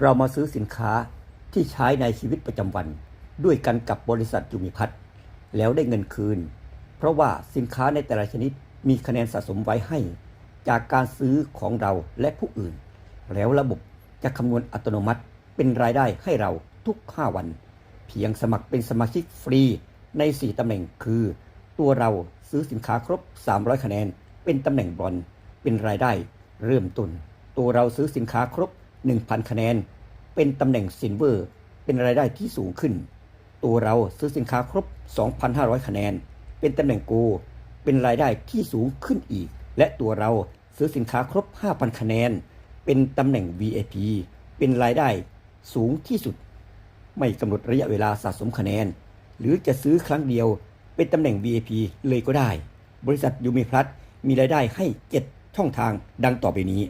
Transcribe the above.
เรามาซื้อสินค้าที่ใช้ในชีวิตประจำวัน ด้วยกันกับบริษัทยูมิพัฒน์แล้วได้เงินคืน เพราะว่าสินค้าในแต่ละชนิดมีคะแนนสะสมไว้ให้ จากการซื้อของเราและผู้อื่น แล้วระบบจะคำนวณอัตโนมัติเป็นรายได้ให้เราทุก 5 วัน เพียงสมัครเป็นสมาชิกฟรีใน 4ตำแหน่งคือ ตัวเราซื้อสินค้าครบ 300 คะแนน เป็นตำแหน่งบอลเป็นรายได้ เริ่มต้นตัวเราซื้อสินค้าครบ 1,000 คะแนน เป็นตำแหน่งซิลเวอร์ เป็นรายได้ที่สูงขึ้น ตัวเราซื้อสินค้าครบ 2,500 คะแนน เป็นตำแหน่งโก เป็นรายได้ที่สูงขึ้นอีก และตัวเราซื้อสินค้าครบ 5,000 คะแนน เป็นตำแหน่ง VIP เป็นรายได้สูงที่สุด ไม่กำหนดระยะเวลาสะสมคะแนน หรือจะซื้อครั้งเดียว เป็นตำแหน่ง VIP เลยก็ได้ บริษัทยูมีพลัสมีรายได้ให้ 7 ช่องทางดังต่อไปนี้